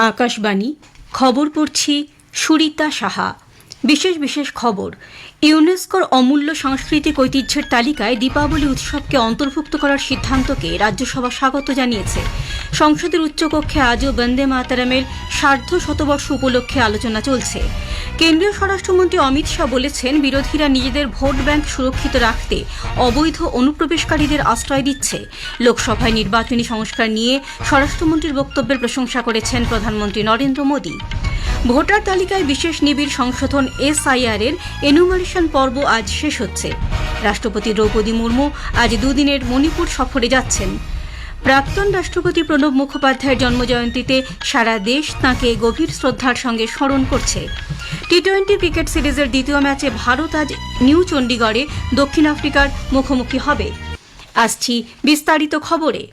আকাশবাণী খবর পড়ছি সুরিতা সাহা। বিশেষ বিশেষ খবর, ইউনেস্কোর অমূল্য সাংস্কৃতিক ঐতিহ্যের তালিকায় দীপাবলি উৎসবকে অন্তর্ভুক্ত করার সিদ্ধান্তকে রাজ্যসভা স্বাগত জানিয়েছে। সংসদের উচ্চকক্ষে আজও বন্দে মাতারামের সার্ধ শতবর্ষ উপলক্ষে আলোচনা চলছে। কেন্দ্রীয় স্বরাষ্ট্রমন্ত্রী অমিত শাহ বলেছেন, বিরোধীরা নিজেদের ভোট ব্যাংক সুরক্ষিত রাখতে অবৈধ অনুপ্রবেশকারীদের আশ্রয় দিচ্ছে। লোকসভায় নির্বাচনী সংস্কার নিয়ে স্বরাষ্ট্রমন্ত্রীর বক্তব্যের প্রশংসা করেছেন প্রধানমন্ত্রী নরেন্দ্র মোদী। ভোটার তালিকায় বিশেষ নিবিড় সংশোধন এসআইআর এর এনুমারেশন পর্ব আজ শেষ হচ্ছে। রাষ্ট্রপতি দ্রৌপদী মুর্মু আজ দুদিনের মণিপুর সফরে যাচ্ছেন। প্রাক্তন রাষ্ট্রপতি প্রণব মুখোপাধ্যায়ের জন্মজয়ন্তীতে সারা দেশ তাঁকে গভীর শ্রদ্ধার সঙ্গে স্মরণ করছে। টি টোয়েন্টি ক্রিকেট সিরিজের দ্বিতীয় ম্যাচে ভারত আজ নিউ চণ্ডীগড়ে দক্ষিণ আফ্রিকার মুখোমুখি হবে। আসছি বিস্তারিত খবরে।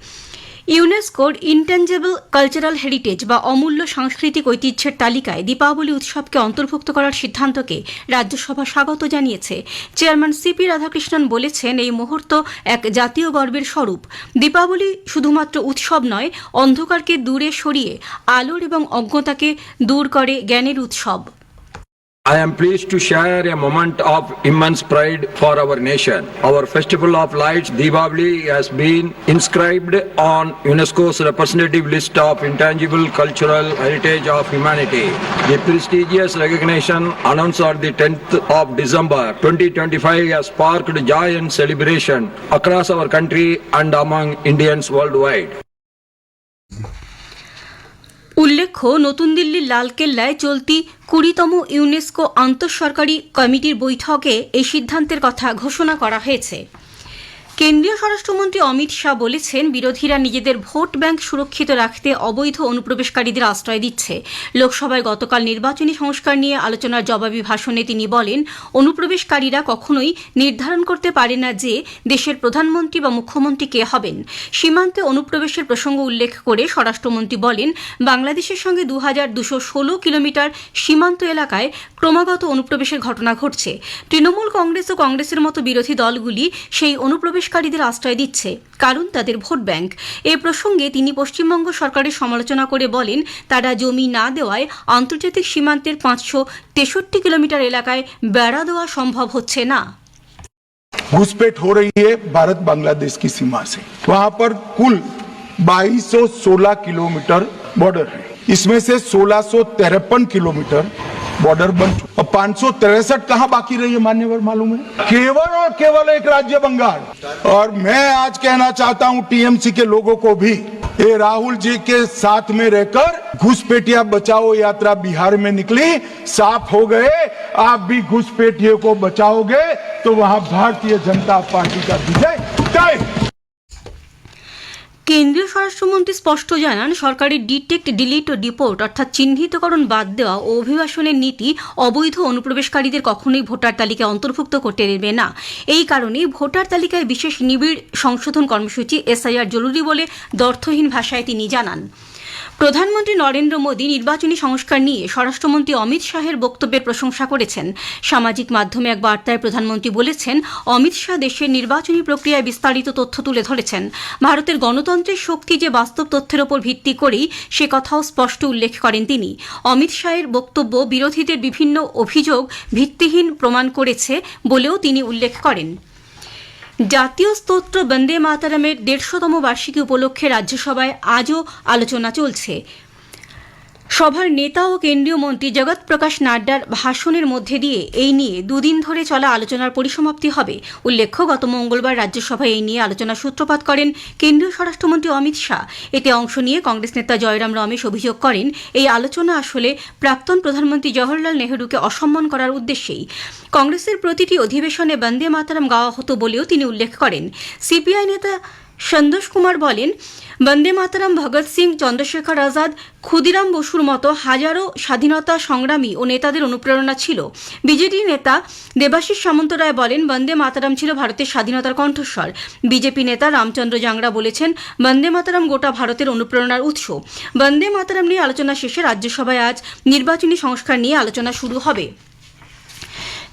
ইউনেস্কোর ইনটেঞ্জেবল কালচারাল হেরিটেজ বা অমূল্য সাংস্কৃতিক ঐতিহ্যের তালিকায় দীপাবলি উৎসবকে অন্তর্ভুক্ত করার সিদ্ধান্তকে রাজ্যসভা স্বাগত জানিয়েছে। চেয়ারম্যান সিপি রাধাকৃষ্ণন বলেছেন, এই মুহূর্ত এক জাতীয় গর্বের স্বরূপ। দীপাবলি শুধুমাত্র উৎসব নয়, অন্ধকারকে দূরে সরিয়ে আলোর এবং অজ্ঞতাকে দূর করে জ্ঞানের উৎসব। I am pleased to share a moment of immense pride for our nation. Our festival of lights, Diwali, has been inscribed on UNESCO's representative list of intangible cultural heritage of humanity. The prestigious recognition announced on the 10th of December 2025 has sparked joy and celebration across our country and among Indians worldwide. উল্লেখ্য, নতুন দিল্লির লালকেল্লায় চলতি কুড়িতম UNESCO আন্তঃসরকারি কমিটির বৈঠকে এই সিদ্ধান্তের কথা ঘোষণা করা হয়েছে। কেন্দ্রীয় স্বরাষ্ট্রমন্ত্রী অমিত শাহ বলেছেন, বিরোধীরা নিজেদের ভোট ব্যাংক সুরক্ষিত রাখতে অবৈধ অনুপ্রবেশকারীদের আশ্রয় দিচ্ছে। লোকসভায় গতকাল নির্বাচনী সংস্কার নিয়ে আলোচনার জবাবী ভাষণে তিনি বলেন, অনুপ্রবেশকারীরা কখনোই নির্ধারণ করতে পারে না যে দেশের প্রধানমন্ত্রী বা মুখ্যমন্ত্রী কে হবেন। সীমান্তে অনুপ্রবেশের প্রসঙ্গ উল্লেখ করে স্বরাষ্ট্রমন্ত্রী বলেন, বাংলাদেশের সঙ্গে দু হাজার দুশো ষোলো কিলোমিটার সীমান্ত এলাকায় ক্রমাগত অনুপ্রবেশের ঘটনা ঘটছে। তৃণমূল কংগ্রেস ও কংগ্রেসের মতো বিরোধী দলগুলি সেই অনুপ্রবেশকারীদের আশ্রয় দিচ্ছে কারণ তাদের ভোট ব্যাংক এ প্রসঙ্গে তিনি পশ্চিমবঙ্গ সরকারের সমালোচনা করে বলেন তারা জমি না দেওয়ায় আন্তর্জাতিক সীমান্তের পাঁচশো তেষট্টি কিলোমিটার এলাকায় বেড়া দেওয়া সম্ভব হচ্ছে না घुसपैठ हो रही है भारत बांग्लादेश की सीमा से वहां पर कुल 2216 किलोमीटर बॉर्डर है इसमें से सोलह किलोमीटर बॉर्डर बन और पाँच सौ तिरसठ कहाँ बाकी रही है मान्यवर मालूम है? केवल और केवल एक राज्य बंगाल। और मैं आज कहना चाहता हूँ टीएमसी के लोगों को भी, ये राहुल जी के साथ में रहकर घुसपेटिया बचाओ यात्रा बिहार में निकली, साफ़ हो गए, आप भी घुसपेटियों को बचाओगे तो वहाँ भारतीय जनता पार्टी का विजय। तय। কেন্দ্রীয় স্বরাষ্ট্রমন্ত্রী স্পষ্ট জানান, সরকারি ডিটেক্ট ডিলিট ও ডিপোর্ট অর্থাৎ চিহ্নিতকরণ বাদ দেওয়া ও অভিবাসনের নীতি অবৈধ অনুপ্রবেশকারীদের কখনোই ভোটার তালিকায় অন্তর্ভুক্ত করতে দেবে না। এই কারণে ভোটার তালিকায় বিশেষ নিবিড় সংশোধন কর্মসূচি এসআইআর জরুরি বলে দর্থহীন ভাষায় তিনি জানান। প্রধানমন্ত্রী নরেন্দ্র মোদী নির্বাচনী সংস্কার নিয়ে স্বরাষ্ট্রমন্ত্রী অমিত শাহের বক্তব্যের প্রশংসা করেছেন। সামাজিক মাধ্যমে এক বার্তায় প্রধানমন্ত্রী বলেছেন, অমিত শাহ দেশের নির্বাচনী প্রক্রিয়ায় বিস্তারিত তথ্য তুলে ধরেছেন। ভারতের গণতন্ত্রের শক্তি যে বাস্তব তথ্যের ওপর ভিত্তি করেই সে কথাও স্পষ্ট উল্লেখ করেন তিনি। অমিত শাহের বক্তব্য বিরোধীদের বিভিন্ন অভিযোগ ভিত্তিহীন প্রমাণ করেছে বলেও তিনি উল্লেখ করেন। জাতীয় স্তোত্র বন্দে মাতারামের দেড়শোতম বার্ষিকী উপলক্ষে রাজ্যসভায় আজও আলোচনা চলছে। সভার নেতা ও কেন্দ্রীয় মন্ত্রী জগৎ প্রকাশ নাড্ডার ভাষণের মধ্যে দিয়ে এই নিয়ে দুদিন ধরে চলা আলোচনার পরিসমাপ্তি হবে। উল্লেখ্য, গত মঙ্গলবার রাজ্যসভায় এই নিয়ে আলোচনার সূত্রপাত করেন কেন্দ্রীয় স্বরাষ্ট্রমন্ত্রী অমিত শাহ। এতে অংশ নিয়ে কংগ্রেস নেতা জয়রাম রমেশ অভিযোগ করেন, এই আলোচনা আসলে প্রাক্তন প্রধানমন্ত্রী জওহরলাল নেহরুকে অসম্মান করার উদ্দেশ্যেই। কংগ্রেসের প্রতিটি অধিবেশনে বন্দে মাতারাম গাওয়া হতো বলেও তিনি উল্লেখ করেন। সিপিআই নেতা সন্তোষ কুমার বলেন, বন্দে মাতারাম, ভগৎ সিং, চন্দ্রশেখর আজাদ, ক্ষুদিরাম বসুর মতো হাজারো স্বাধীনতা সংগ্রামী ও নেতাদের অনুপ্রেরণা ছিল। বিজেপি নেতা দেবাশিস সামন্ত রায় বলেন, বন্দে মাতারাম ছিল ভারতের স্বাধীনতার কণ্ঠস্বর। বিজেপি নেতা রামচন্দ্র জাংরা বলেছেন, বন্দে মাতারাম গোটা ভারতের অনুপ্রেরণার উৎস। বন্দে মাতারাম নিয়ে আলোচনা শেষে রাজ্যসভায় আজ নির্বাচনী সংস্কার নিয়ে আলোচনা শুরু হবে।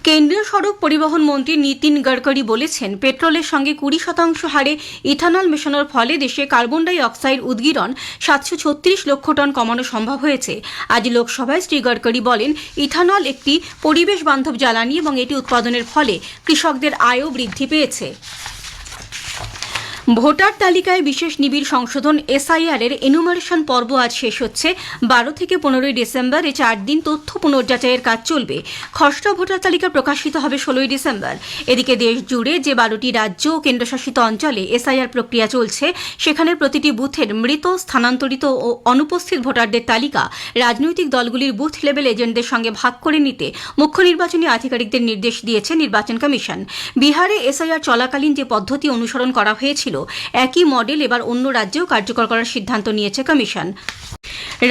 কেন্দ্রীয় সড়ক পরিবহন মন্ত্রী নীতিন গডকরি বলেছেন, পেট্রোলের সঙ্গে কুড়ি শতাংশ হারে ইথানল মেশানোর ফলে দেশে কার্বন ডাই অক্সাইড উদ্গীরণ সাতশো ছত্রিশ লক্ষ টন কমানো সম্ভব হয়েছে। আজ লোকসভায় শ্রী গডকরি বলেন, ইথানল একটি পরিবেশ বান্ধব জ্বালানি এবং এটি উৎপাদনের ফলে কৃষকদের আয়ও বৃদ্ধি পেয়েছে। ভোটার তালিকায় বিশেষ নিবিড় সংশোধন এসআইআর এর এনুমারেশন পর্ব আজ শেষ হচ্ছে। বারো থেকে পনেরোই ডিসেম্বর এ চার দিন তথ্য পুনর্যাচাইয়ের কাজ চলবে। খসড়া ভোটার তালিকা প্রকাশিত হবে ষোলোই ডিসেম্বর। এদিকে দেশ জুড়ে যে বারোটি রাজ্য ও কেন্দ্রশাসিত অঞ্চলে এসআইআর প্রক্রিয়া চলছে, সেখানে প্রতিটি বুথের মৃত, স্থানান্তরিত ও অনুপস্থিত ভোটারদের তালিকা রাজনৈতিক দলগুলির বুথ লেভেল এজেন্টদের সঙ্গে ভাগ করে নিতে মুখ্য নির্বাচনী আধিকারিকদের নির্দেশ দিয়েছে নির্বাচন কমিশন। বিহারে এসআইআর চলাকালীন যে পদ্ধতি অনুসরণ করা হয়েছিল একই মডেল এবার অন্য রাজ্যেও কার্যকর করার সিদ্ধান্ত নিয়েছে কমিশন।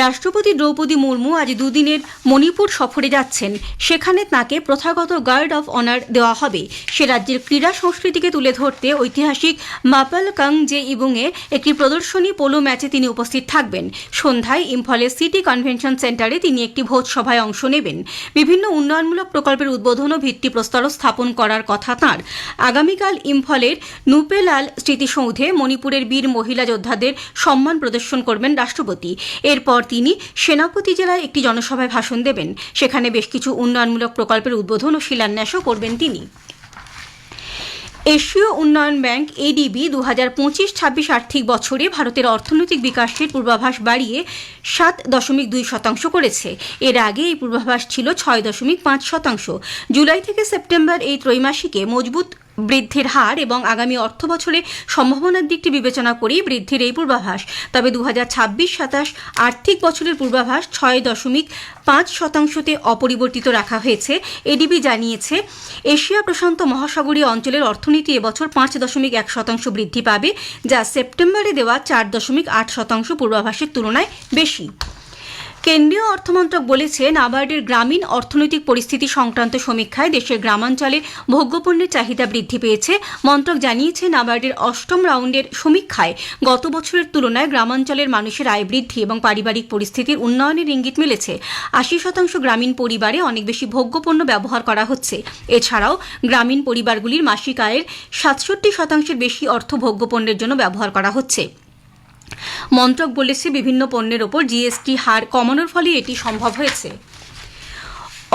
রাষ্ট্রপতি দ্রৌপদী মুর্মু আজ দুদিনের মণিপুর সফরে যাচ্ছেন। সেখানে তাকে প্রথাগত গার্ড অফ অনার দেওয়া হবে। সে রাজ্যের ক্রীড়া সংস্কৃতিকে তুলে ধরতে ঐতিহাসিক মাপাল কাং জে ইবুংয়ে একটি প্রদর্শনী পোলো ম্যাচে তিনি উপস্থিত থাকবেন। সন্ধ্যায় ইম্ফলের সিটি কনভেনশন সেন্টারে তিনি একটি ভোজ সভায় অংশ নেবেন। বিভিন্ন উন্নয়নমূলক প্রকল্পের উদ্বোধন ও ভিত্তিপ্রস্তরও স্থাপন করার কথা তাঁর। আগামীকাল ইম্ফলের নুপেলাল স্মৃতিসৌধে মণিপুরের বীর মহিলা যোদ্ধাদের সম্মান প্রদর্শন করবেন রাষ্ট্রপতি। এরপর তিনি সেনাপতি জেলায় একটি জনসভায় ভাষণ দেবেন। সেখানে বেশ কিছু উন্নয়নমূলক প্রকল্পের উদ্বোধন ও শিলান্যাসও করবেন তিনি। এশীয় উন্নয়ন ব্যাংক, এডিবি দু হাজার পঁচিশ ছাব্বিশ আর্থিক বছরে ভারতের অর্থনৈতিক বিকাশের পূর্বাভাস বাড়িয়ে সাত দশমিক দুই শতাংশ করেছে। এর আগে এই পূর্বাভাস ছিল ছয় দশমিক পাঁচ শতাংশ। জুলাই থেকে সেপ্টেম্বর এই ত্রৈমাসিকে মজবুত বৃদ্ধির হার এবং আগামী অর্থ বছরে সম্ভাবনার দিকটি বিবেচনা করেই বৃদ্ধির এই পূর্বাভাস। তবে দু হাজার ছাব্বিশ সাতাশ আর্থিক বছরের পূর্বাভাস ছয় দশমিক পাঁচ শতাংশতে অপরিবর্তিত রাখা হয়েছে, এডিবি জানিয়েছে। এশিয়া প্রশান্ত মহাসাগরীয় অঞ্চলের অর্থনীতি এবছর পাঁচ দশমিক এক শতাংশ বৃদ্ধি পাবে, যা সেপ্টেম্বরে দেওয়া চার দশমিক আট শতাংশ পূর্বাভাসের তুলনায় বেশি। কেন্দ্রীয় অর্থমন্ত্রক বলেছে, নাবার্ডের গ্রামীণ অর্থনৈতিক পরিস্থিতি সংক্রান্ত সমীক্ষায় দেশের গ্রামাঞ্চলে ভোগ্যপণ্যের চাহিদা বৃদ্ধি পেয়েছে। মন্ত্রক জানিয়েছে, নাবার্ডের অষ্টম রাউন্ডের সমীক্ষায় গত বছরের তুলনায় গ্রামাঞ্চলের মানুষের আয় বৃদ্ধি এবং পারিবারিক পরিস্থিতির উন্নয়নের ইঙ্গিত মিলেছে। আশি শতাংশ গ্রামীণ পরিবারে অনেক বেশি ভোগ্যপণ্য ব্যবহার করা হচ্ছে। এছাড়াও, গ্রামীণ পরিবারগুলির মাসিক আয়ের সাতষট্টি শতাংশের বেশি অর্থ ভোগ্যপণ্যের জন্য ব্যবহার করা হচ্ছে। মন্ত্রক বলেছে বিভিন্ন পণ্যের ওপর জিএসটি হার কমানোর ফলে এটি সম্ভব হয়েছে।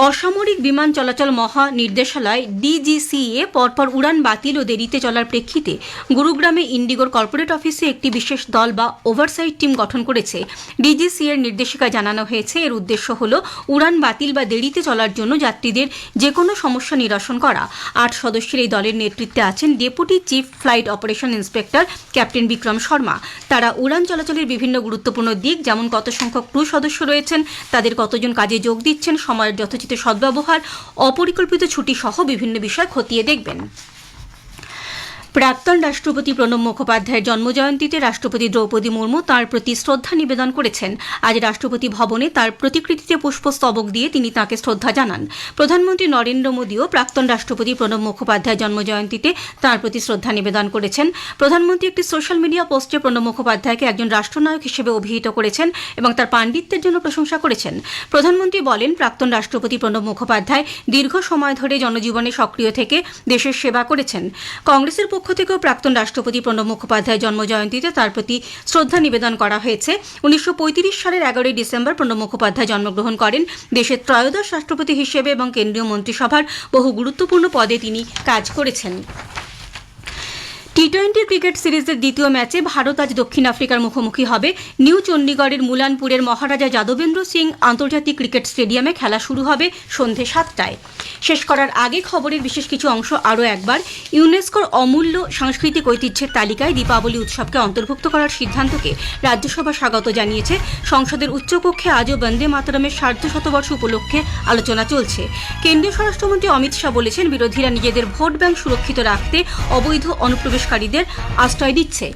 অসামরিক বিমান চলাচল মহানির্দেশালয় ডিজিসিএ পরপর উড়ান বাতিল ও দেরিতে চলার প্রেক্ষিতে গুরুগ্রামে ইন্ডিগোর কর্পোরেট অফিসে একটি বিশেষ দল বা ওভারসাইট টিম গঠন করেছে। ডিজিসিএর নির্দেশিকায় জানানো হয়েছে, এর উদ্দেশ্য হল উড়ান বাতিল বা দেরিতে চলার জন্য যাত্রীদের যে কোনো সমস্যা নিরসন করা। আট সদস্যের এই দলের নেতৃত্বে আছেন deputy chief flight operation inspector captain Vikram Sharma. তারা উড়ান চলাচলের বিভিন্ন গুরুত্বপূর্ণ দিক, যেমন কত সংখ্যক ক্রু সদস্য রয়েছেন, তাদের কতজন কাজে যোগ দিচ্ছেন, সময়ের যথোচিত সদ্ব্যবহার অপরিকল্পিত ছুটি সহ বিভিন্ন বিষয় খতিয়ে দেখবেন। প্রাক্তন রাষ্ট্রপতি প্রণব মুখোপাধ্যায়ের জন্মজয়ন্তীতে রাষ্ট্রপতি দ্রৌপদী মুর্মু তাঁর প্রতি শ্রদ্ধা নিবেদন করেছেন। আজ রাষ্ট্রপতি ভবনে তার প্রতিকৃতিতে পুষ্পস্তবক দিয়ে তিনি তাঁকে শ্রদ্ধা জানান। প্রধানমন্ত্রী নরেন্দ্র মোদীও প্রাক্তন রাষ্ট্রপতি প্রণব মুখোপাধ্যায়ের জন্মজয়ন্তীতে তাঁর প্রতি শ্রদ্ধা নিবেদন করেছেন। প্রধানমন্ত্রী একটি সোশ্যাল মিডিয়া পোস্টে প্রণব মুখোপাধ্যায়কে একজন রাষ্ট্রনায়ক হিসেবে অভিহিত করেছেন এবং তার পাণ্ডিত্যের জন্য প্রশংসা করেছেন। প্রধানমন্ত্রী বলেন, প্রাক্তন রাষ্ট্রপতি প্রণব মুখোপাধ্যায় দীর্ঘ সময় ধরে জনজীবনে সক্রিয় থেকে দেশের সেবা করেছেন। কংগ্রেসের পক্ষ থেকেও প্রাক্তন রাষ্ট্রপতি প্রণব মুখোপাধ্যায়ের জন্মজয়ন্তীতে তার প্রতি শ্রদ্ধা নিবেদন করা হয়েছে। উনিশশো পঁয়ত্রিশ সালের এগারোই ডিসেম্বর প্রণব মুখোপাধ্যায় জন্মগ্রহণ করেন। দেশের ত্রয়োদশ রাষ্ট্রপতি হিসেবে এবং কেন্দ্রীয় মন্ত্রিসভার বহু গুরুত্বপূর্ণ পদে তিনি কাজ করেছেন। টি টোয়েন্টি ক্রিকেট সিরিজের দ্বিতীয় ম্যাচে ভারত আজ দক্ষিণ আফ্রিকার মুখোমুখি হবে। নিউ চণ্ডীগড়ের মুলানপুরের মহারাজা যাদবেন্দ্র সিং আন্তর্জাতিক ক্রিকেট স্টেডিয়ামে খেলা শুরু হবে সন্ধে সাতটায়। শেষ করার আগে খবরের বিশেষ কিছু অংশ আরও একবার। ইউনেস্কোর অমূল্য সাংস্কৃতিক ঐতিহ্যের তালিকায় দীপাবলি উৎসবকে অন্তর্ভুক্ত করার সিদ্ধান্তকে রাজ্যসভা স্বাগত জানিয়েছে। সংসদের উচ্চকক্ষে আজও বন্দে মাতরমের সার্ধ শতবর্ষ উপলক্ষে আলোচনা চলছে। কেন্দ্রীয় স্বরাষ্ট্রমন্ত্রী অমিত শাহ বলেছেন, বিরোধীরা নিজেদের ভোট ব্যাংক সুরক্ষিত রাখতে অবৈধ অনুপ্রবেশকারীদের আশ্রয় দিচ্ছে।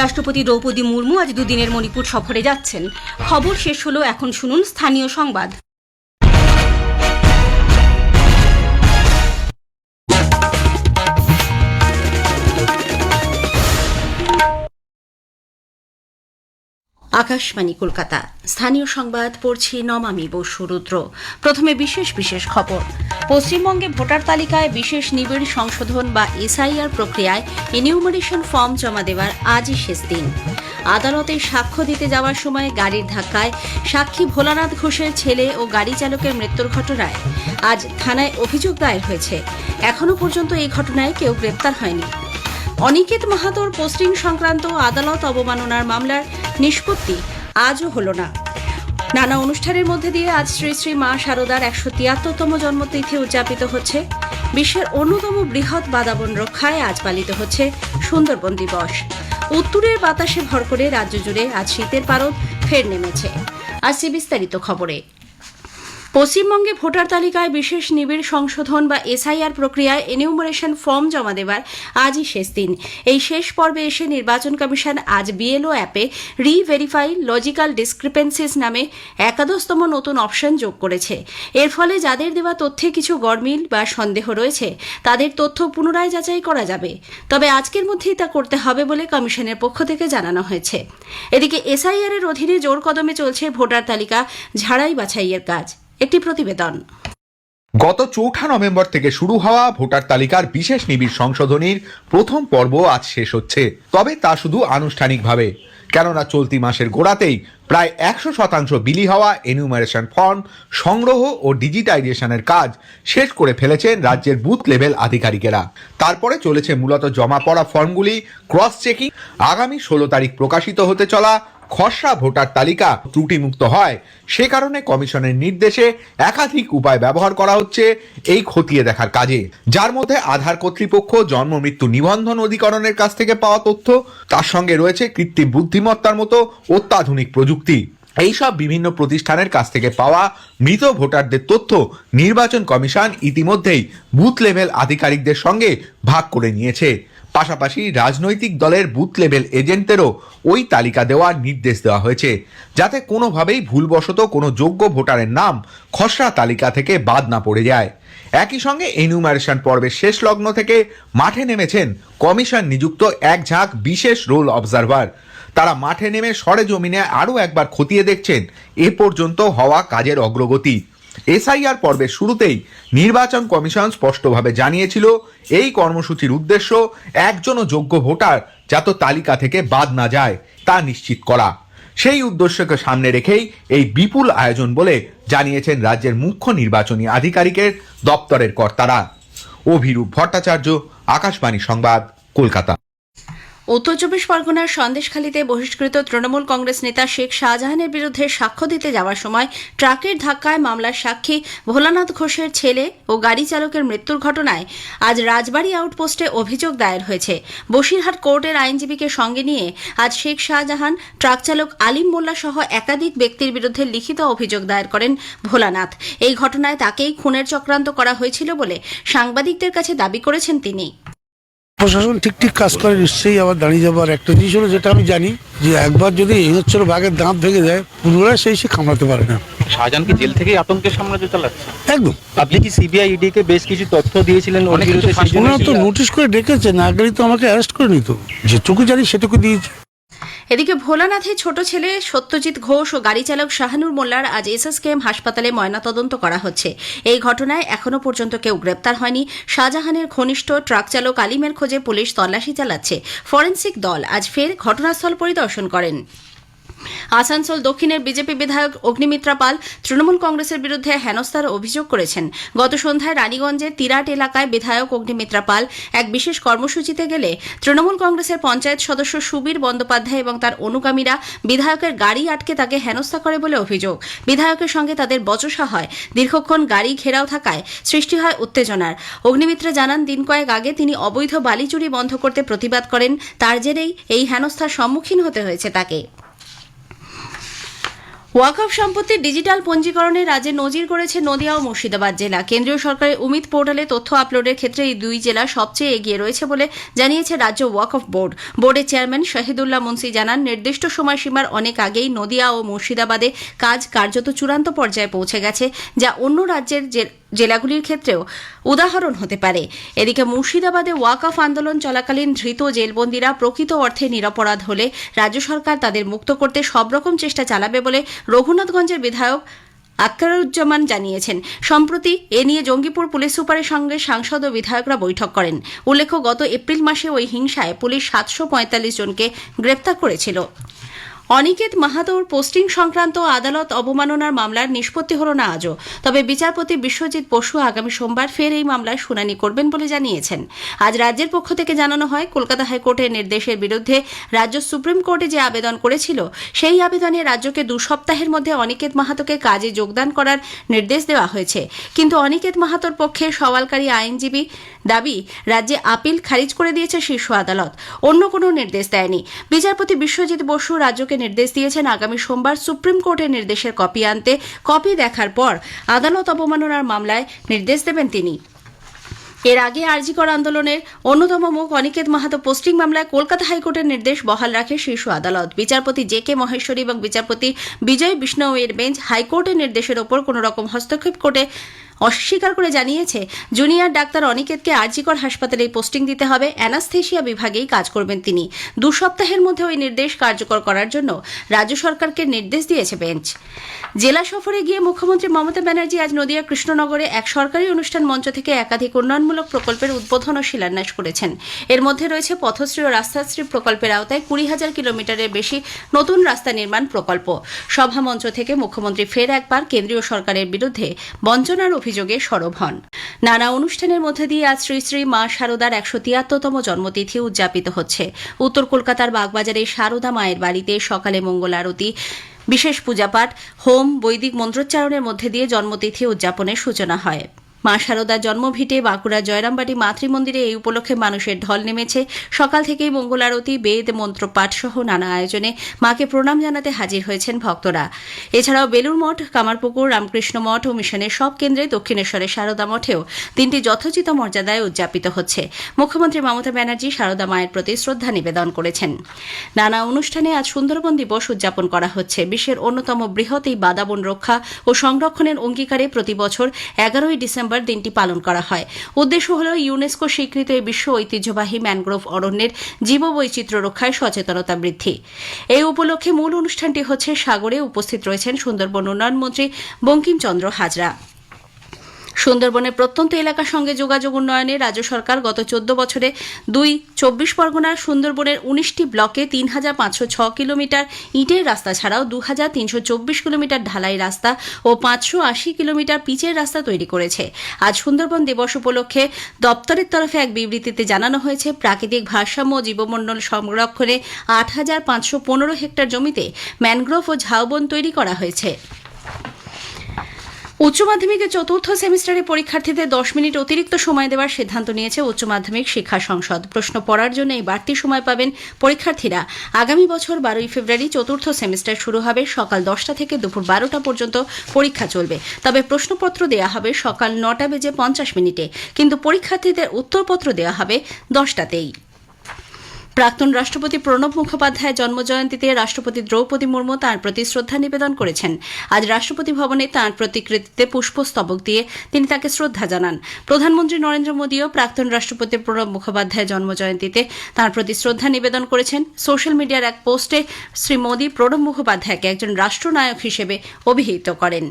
রাষ্ট্রপতি দ্রৌপদী মুর্মু আজ দুদিনের মণিপুর সফরে যাচ্ছেন। খবর শেষ হলো এখন শুনুন স্থানীয় সংবাদ। আকাশবাণী, কলকাতা। স্থানীয় সংবাদ, পড়ছি নমামি বসু রুদ্র। প্রথমে বিশেষ বিশেষ খবর। পশ্চিমবঙ্গে ভোটার তালিকায় বিশেষ নিবিড় সংশোধন বা এসআইআর প্রক্রিয়ায় ইনিউমারেশন ফর্ম জমা দেওয়ার আজই শেষ দিন। আদালতে সাক্ষ্য দিতে যাওয়ার সময় গাড়ির ধাক্কায় সাক্ষী ভোলানাথ ঘোষের ছেলে ও গাড়ি চালকের মৃত্যুর ঘটনায়। আজ থানায় অভিযোগ দায়ের হয়েছে। এখনও পর্যন্ত এই ঘটনায় কেউ গ্রেপ্তার হয়নি। অনিকেত মাহাতোর পোস্টিং সংক্রান্ত আদালত অবমাননার মামলার নিষ্পত্তি আজও হল না। নানা অনুষ্ঠানের মধ্যে দিয়ে আজ শ্রী শ্রী মা শারদার একশো তিয়াত্তরতম জন্মতিথি উদযাপিত হচ্ছে। বিশ্বের অন্যতম বৃহৎ বাদাবন রক্ষায় আজ পালিত হচ্ছে সুন্দরবন দিবস। উত্তরের বাতাসে ভর করে রাজ্য জুড়ে আজ শীতের পারদ ফের নেমেছে। আজ সে বিস্তারিত খবরে। পশ্চিমবঙ্গে ভোটার তালিকায় বিশেষ নিবিড় সংশোধন বা এসআইআর প্রক্রিয়ায় এনিউমারেশন ফর্ম জমা দেওয়ার আজই শেষ দিন। এই শেষ পর্বে এসে নির্বাচন কমিশন আজ বিএলও অ্যাপে রি ভেরিফাই লজিক্যাল ডিসক্রিপেন্সিস নামে একাদশতম নতুন অপশন যোগ করেছে। এর ফলে যাদের দেওয়া তথ্যে কিছু গরমিল বা সন্দেহ রয়েছে, তাদের তথ্য পুনরায় যাচাই করা যাবে। তবে আজকের মধ্যেই তা করতে হবে বলে কমিশনের পক্ষ থেকে জানানো হয়েছে। এদিকে এসআইআর এর অধীনে জোর কদমে চলছে ভোটার তালিকা ঝাড়াই বাছাইয়ের কাজ। একটি প্রতিবেদন। গত চৌঠা নভেম্বর থেকে শুরু হওয়া ভোটার তালিকার বিশেষ নিবিড় সংশোধনীর প্রথম পর্ব আজ শেষ হচ্ছে। তবে তা শুধু আনুষ্ঠানিকভাবে। কেননা চলতি মাসের গোড়াতেই প্রায় একশো শতাংশ বিলি হওয়া এনিউমারেশন ফর্ম সংগ্রহ ও ডিজিটাইজেশনের কাজ শেষ করে ফেলেছেন রাজ্যের বুথ লেভেল আধিকারিকেরা। তারপরে চলেছে মূলত জমা পড়া ফর্মগুলি ক্রস চেকিং আগামী ষোলো তারিখ প্রকাশিত হতে চলা খসড়া ভোটার তালিকা ত্রুটিমুক্ত হয়। সে কারণে কমিশনের নির্দেশে একাধিক উপায় ব্যবহার করা হচ্ছে এই খতিয়ে দেখার কাজে। যার মধ্যে আধার কর্তৃপক্ষ, জন্ম, মৃত্যু নিবন্ধন অধিকরণের কাছ থেকে পাওয়া তথ্য, তার সঙ্গে রয়েছে কৃত্রিম বুদ্ধিমত্তার মতো অত্যাধুনিক প্রযুক্তি। এইসব বিভিন্ন প্রতিষ্ঠানের কাছ থেকে পাওয়া মৃত ভোটারদের তথ্য নির্বাচন কমিশন ইতিমধ্যেই বুথ লেভেল আধিকারিকদের সঙ্গে ভাগ করে নিয়েছে। পাশাপাশি রাজনৈতিক দলের বুথ লেভেল এজেন্টদেরও ওই তালিকা দেওয়ার নির্দেশ দেওয়া হয়েছে। যাতে কোনোভাবেই ভুলবশত কোনো যোগ্য ভোটারের নাম খসড়া তালিকা থেকে বাদ না পড়ে যায়। একই সঙ্গে এনিউমারেশন পর্বের শেষ লগ্ন থেকে মাঠে নেমেছেন কমিশন নিযুক্ত এক ঝাঁক বিশেষ রোল অবজারভার। তারা মাঠে নেমে সরেজমিনে আরও একবার খতিয়ে দেখছেন, এ পর্যন্ত হওয়া কাজের অগ্রগতি। এসআইআর পর্বের শুরুতেই নির্বাচন কমিশন স্পষ্টভাবে জানিয়েছিল, এই কর্মসূচির উদ্দেশ্য একজনও যোগ্য ভোটার যাতে তালিকা থেকে বাদ না যায় তা নিশ্চিত করা। সেই উদ্দেশ্যকে সামনে রেখেই এই বিপুল আয়োজন বলে জানিয়েছেন রাজ্যের মুখ্য নির্বাচনী আধিকারিকের দপ্তরের কর্তারা। অভিরূপ ভট্টাচার্য, আকাশবাণী সংবাদ, কলকাতা। উত্তর চব্বিশ পরগনার সন্দেশখালীতে বহিষ্কৃত তৃণমূল কংগ্রেস নেতা শেখ শাহজাহানের বিরুদ্ধে সাক্ষ্য দিতে যাওয়ার সময় ট্রাকের ধাক্কায় মামলার সাক্ষী ভোলানাথ ঘোষের ছেলে ও গাড়ি চালকের মৃত্যুর ঘটনায় আজ রাজবাড়ী আউটপোস্টে অভিযোগ দায়ের হয়েছে। বসিরহাট কোর্টের আইনজীবীকে সঙ্গে নিয়ে আজ শেখ শাহজাহান, ট্রাক চালক আলিম মোল্লা সহ একাধিক ব্যক্তির বিরুদ্ধে লিখিত অভিযোগ দায়ের করেন ভোলানাথ। এই ঘটনায় তাকেই খুনের চক্রান্ত করা হয়েছিল বলে সাংবাদিকদের কাছে দাবি করেছেন তিনি। প্রশাসন ঠিক ঠিক কাজ করে নিশ্চয়ই আবার দাঁড়িয়ে যাবার একটা জিনিস হলো যেটা আমি জানি যে একবার যদি হিংস্র বাঘের দাঁত ভেঙে যায় পুনরায় সেই সে কামড়াতে পারে না। শাহজাহান কি জেল থেকেই আতঙ্কের সাম্রাজ্য চালাচ্ছে? একদম। আপনি কি সিবিআই ইডি কে বেশ কিছু তথ্য দিয়েছিলেন ওনারা তো নোটিশ করে ডেকেছে না গেলে তো আমাকে অ্যারেস্ট করে নিত যেটুকু জানি সেটুকু দিয়েছে। এদিকে ভোলানাথে ছোট ছেলে সত্যজিৎ ঘোষ ও গাড়ি চালক শাহানুর মোল্লার আজ এস এস এসএসকেএম হাসপাতালে ময়নাতদন্ত করা হচ্ছে। এই ঘটনায় এখনও পর্যন্ত কেউ গ্রেপ্তার হয়নি। শাহজাহানের ঘনিষ্ঠ ট্রাক চালক আলিমের খোঁজে পুলিশ তল্লাশি চালাচ্ছে। ফরেন্সিক দল আজ ফের ঘটনাস্থল পরিদর্শন করেন। আসানসোল দক্ষিণের বিজেপি বিধায়ক অগ্নিমিত্রা পাল তৃণমূল কংগ্রেসের বিরুদ্ধে হেনস্থার অভিযোগ করেছেন। গত সন্ধ্যায় রানীগঞ্জের তিরাট এলাকায় বিধায়ক অগ্নিমিত্রা পাল এক বিশেষ কর্মসূচিতে গেলে তৃণমূল কংগ্রেসের পঞ্চায়েত সদস্য সুবীর বন্দ্যোপাধ্যায় এবং তার অনুগামীরা বিধায়কের গাড়ি আটকে তাকে হেনস্থা করে বলে অভিযোগ। বিধায়কের সঙ্গে তাদের বচসা হয়। দীর্ঘক্ষণ গাড়ি ঘেরাও থাকায় সৃষ্টি হয় উত্তেজনার। অগ্নিমিত্রা জানান, দিন কয়েক আগে তিনি অবৈধ বালি চুরি বন্ধ করতে প্রতিবাদ করেন। তার জেরেই এই হেনস্থার সম্মুখীন হতে হয়েছে তাকে। ওয়াকফ সম্পত্তির ডিজিটাল পঞ্জীকরণে রাজ্যে নজির করেছে নদিয়া ও মুর্শিদাবাদ জেলা। কেন্দ্রীয় সরকারের উমিদ পোর্টালে তথ্য আপলোডের ক্ষেত্রে এই দুই জেলা সবচেয়ে এগিয়ে রয়েছে বলে জানিয়েছে রাজ্য ওয়াকফ বোর্ড। বোর্ডের চেয়ারম্যান শহীদুল্লাহ মুন্সি জানান, নির্দিষ্ট সময়সীমার অনেক আগেই নদিয়া ও মুর্শিদাবাদে কাজ কার্যত চূড়ান্ত পর্যায়ে পৌঁছে গেছে, যা অন্য রাজ্যের জেলাগুলির ক্ষেত্রেও উদাহরণ হতে পারে। এদিকে মুর্শিদাবাদে ওয়াকফ আন্দোলন চলাকালীন ধৃত জেলবন্দীরা প্রকৃত অর্থে নিরপরাধ হলে রাজ্য সরকার তাদের মুক্ত করতে সব রকম চেষ্টা চালাবে বলে রঘুনাথগঞ্জের বিধায়ক আক্তারুজ্জামান জানিয়েছেন। সম্প্রতি এ নিয়ে জঙ্গিপুর পুলিশ সুপারের সঙ্গে সাংসদ ও বিধায়করা বৈঠক করেন। উল্লেখ্য, গত এপ্রিল মাসে ওই হিংসায় পুলিশ সাতশো পঁয়তাল্লিশ জনকে গ্রেপ্তার করেছিল। অনিকেত মাহাতোর পোস্টিং সংক্রান্ত আদালত অবমাননার মামলার নিষ্পত্তি হল না আজও। তবে বিচারপতি বিশ্বজিৎ বসু আগামী সোমবার ফের এই মামলায় শুনানি করবেন বলে জানিয়েছেন। আজ রাজ্যের পক্ষ থেকে জানানো হয়, কলকাতা হাইকোর্টের নির্দেশের বিরুদ্ধে রাজ্য সুপ্রিম কোর্টে যে আবেদন করেছিল, সেই আবেদনে রাজ্যকে দু সপ্তাহের মধ্যে অনিকেত মাহাতোকে কাজে যোগদান করার নির্দেশ দেওয়া হয়েছে। কিন্তু অনিকেত মাহাতোর পক্ষে সওয়ালকারী আইনজীবী দাবি রাজ্যে আপিল খারিজ করে দিয়েছে শীর্ষ আদালত। অন্য কোনো নির্দেশ দেয়নি। বিচারপতি বিশ্বজিৎ বসু রাজ্যকে নির্দেশ দিয়েছেন আগামী সোমবার সুপ্রিম কোর্টের নির্দেশের কপি আনতে। কপি দেখার পর আদালত অবমাননার মামলায় নির্দেশ দেবেন তিনি। এর আগে আরজিকর আন্দোলনের অন্যতম মুখ অনিকেত মাহাতো পোস্টিং মামলায় কলকাতা হাইকোর্টের নির্দেশ বহাল রাখে শীর্ষ আদালত। বিচারপতি জে কে মহেশ্বরী এবং বিচারপতি বিজয় বিষ্ণয়ের বেঞ্চ হাইকোর্টের নির্দেশের ওপর কোনো রকম হস্তক্ষেপ করে অস্বীকার করে জানিয়েছে, জুনিয়র ডাক্তার অনিকেতকে আরজিকর হাসপাতালে পোস্টিং দিতে হবে। অ্যানাস্থেশিয়া বিভাগেই কাজ করবেন তিনি। দু সপ্তাহের মধ্যে ওই নির্দেশ কার্যকর করার জন্য রাজ্য সরকারকে নির্দেশ দিয়েছে বেঞ্চ। জেলা সফরে গিয়ে মুখ্যমন্ত্রী মমতা ব্যানার্জি আজ নদিয়া কৃষ্ণনগরে এক সরকারি অনুষ্ঠান মঞ্চ থেকে একাধিক উন্নয়নমূলক প্রকল্পের উদ্বোধন ও শিলান্যাস করেছেন। এর মধ্যে রয়েছে পথশ্রী ও রাস্তাশ্রী প্রকল্পের আওতায় কুড়ি হাজার কিলোমিটারের বেশি নতুন রাস্তা নির্মাণ প্রকল্প। সভামঞ্চ থেকে মুখ্যমন্ত্রী ফের একবার কেন্দ্রীয় সরকারের বিরুদ্ধে বঞ্চনার অভিযোগে সরব হন। নানা অনুষ্ঠানের মধ্যে দিয়ে আজ শ্রী শ্রী মা শারদার একশো তিয়াত্তরতম জন্মতিথি উদযাপিত হচ্ছে। উত্তর কলকাতার বাগবাজারে শারদা মায়ের বাড়িতে সকালে মঙ্গল আরতি, বিশেষ পূজাপাঠ, হোম, বৈদিক মন্ত্রোচ্চারণের মধ্যে দিয়ে জন্মতিথি উদযাপনের সূচনা হয়। মা শারদার জন্মভিটে বাঁকুড়া জয়রামবাটি মাতৃমন্দিরে এই উপলক্ষে মানুষের ঢল নেমেছে। সকাল থেকেই মঙ্গল আরতি, বেদ, মন্ত্রপাঠ সহ নানা আয়োজনে মাকে প্রণাম জানাতে হাজির হয়েছেন ভক্তরা। এছাড়াও বেলুর মঠ, কামারপুকুর, রামকৃষ্ণ মঠ ও মিশনের সব কেন্দ্রে দক্ষিণেশ্বরের শারদা মঠেও দিনটি যথোচিত মর্যাদায় উদযাপিত হচ্ছে। মুখ্যমন্ত্রী মমতা ব্যানার্জি শারদা মায়ের প্রতি শ্রদ্ধা নিবেদন করেছেন। নানা অনুষ্ঠানে আজ সুন্দরবন দিবস উদযাপন করা হচ্ছে। বিশ্বের অন্যতম বৃহৎ এই বাদাবন রক্ষা ও সংরক্ষণের অঙ্গীকারে প্রতি বছর এগারোই ডিসেম্বর দিনটি পালন করা হয়। উদ্দেশ্য হল ইউনেস্কো স্বীকৃত এই বিশ্ব ঐতিহ্যবাহী ম্যানগ্রোভ অরণ্যের জীববৈচিত্র্য রক্ষায় সচেতনতা বৃদ্ধি। এই উপলক্ষে মূল অনুষ্ঠানটি হচ্ছে সাগরে উপস্থিত রয়েছেন সুন্দরবন উন্নয়ন মন্ত্রী বঙ্কিমচন্দ্র হাজরা। সুন্দরবনের প্রত্যন্ত এলাকার সঙ্গে যোগাযোগ উন্নয়নে রাজ্য সরকার গত চোদ্দ বছরে দুই চব্বিশ পরগনার সুন্দরবনের উনিশটি ব্লকে তিন হাজার পাঁচশো ছ কিলোমিটার ইটের রাস্তা ছাড়াও দু হাজার তিনশো চব্বিশ কিলোমিটার ঢালাই রাস্তা ও পাঁচশো আশি কিলোমিটার পিচের রাস্তা তৈরি করেছে। আজ সুন্দরবন দিবস উপলক্ষে দপ্তরের তরফে এক বিবৃতিতে জানানো হয়েছে, প্রাকৃতিক ভারসাম্য ও জীবমণ্ডল সংরক্ষণে আট হাজার পাঁচশো পনেরো হেক্টর জমিতে ম্যানগ্রোভ ও ঝাউবন তৈরি করা হয়েছে। উচ্চ মাধ্যমিকের চতুর্থ সেমিস্টারে পরীক্ষার্থীদের দশ মিনিট অতিরিক্ত সময় দেওয়ার সিদ্ধান্ত নিয়েছে উচ্চ মাধ্যমিক শিক্ষা সংসদ। প্রশ্ন পড়ার জন্য এই বাড়তি সময় পাবেন পরীক্ষার্থীরা। আগামী বছর বারোই ফেব্রুয়ারি চতুর্থ সেমিস্টার শুরু হবে, সকাল দশটা থেকে দুপুর বারোটা পর্যন্ত পরীক্ষা চলবে। তবে প্রশ্নপত্র দেওয়া হবে সকাল নটা বেজে পঞ্চাশ মিনিটে, কিন্তু পরীক্ষার্থীদের উত্তরপত্র দেওয়া হবে দশটাতেই। প্রাক্তন রাষ্ট্রপতি প্রণব মুখোপাধ্যায়ের জন্মজয়ন্তীতে রাষ্ট্রপতি দ্রৌপদী মুর্মু তাঁর প্রতি শ্রদ্ধা নিবেদন করেছেন। আজ রাষ্ট্রপতি ভবনে তাঁর প্রতিকৃতিতে পুষ্পস্তবক দিয়ে তিনি তাকে শ্রদ্ধা জানান। প্রধানমন্ত্রী নরেন্দ্র মোদীও প্রাক্তন রাষ্ট্রপতি প্রণব মুখোপাধ্যায়ের জন্মজয়ন্তীতে তাঁর প্রতি শ্রদ্ধা নিবেদন করেছেন। সোশ্যাল মিডিয়ার এক পোস্টে শ্রী মোদী প্রণব মুখোপাধ্যায়কে একজন রাষ্ট্রনায়ক হিসেবে অভিহিত করেন।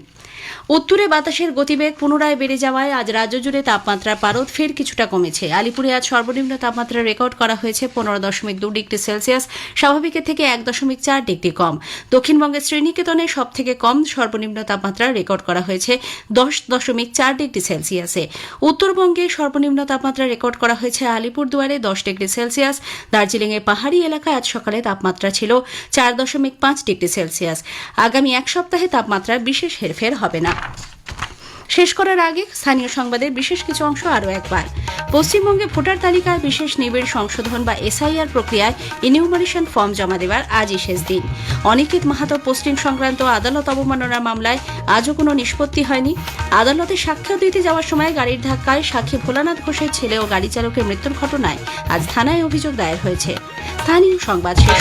উত্তরে বাতাসের গতিবেগ পুনরায় বেড়ে যাওয়ায় আজ রাজ্য জুড়ে তাপমাত্রার পারদ ফের কিছুটা কমেছে। আলিপুরে আজ সর্বনিম্ন তাপমাত্রা রেকর্ড করা হয়েছে পনেরো দশমিক দু ডিগ্রি সেলসিয়াস, স্বাভাবিকের থেকে এক দশমিক চার ডিগ্রি কম। দক্ষিণবঙ্গের শ্রীনিকেতনে সব থেকে কম সর্বনিম্ন তাপমাত্রা রেকর্ড করা হয়েছে দশ দশমিক চার ডিগ্রি সেলসিয়াসে। উত্তরবঙ্গে সর্বনিম্ন তাপমাত্রা রেকর্ড করা হয়েছে আলিপুরদুয়ারে দশ ডিগ্রি সেলসিয়াস, দার্জিলিংয়ের পাহাড়ি এলাকায় আজ সকালে তাপমাত্রা ছিল চার দশমিক পাঁচ ডিগ্রি সেলসিয়াস। আগামী এক সপ্তাহে তাপমাত্রার বিশেষ হেরফের হবে। না। শেষ করার আগে স্থানীয় সংবাদের বিশেষ কিছু অংশ আরও একবার। পশ্চিমবঙ্গে ভোটার তালিকায় বিশেষ নিবিড় সংশোধন বা এসআইআর প্রক্রিয়ায় ইনিউমারেশন ফর্ম জমা দেওয়ার আজই শেষ দিন। অনিকেত মাহাতো পোস্টিং সংক্রান্ত আদালত অবমাননার মামলায় আজও কোনো নিষ্পত্তি হয়নি। আদালতে সাক্ষ্য দিতে যাওয়ার সময় গাড়ির ধাক্কায় সাক্ষী ভোলানাথ ঘোষের ছেলে ও গাড়ি চালকের মৃত্যুর ঘটনায় আজ থানায় অভিযোগ দায়ের হয়েছে। স্থানীয় সংবাদ শেষ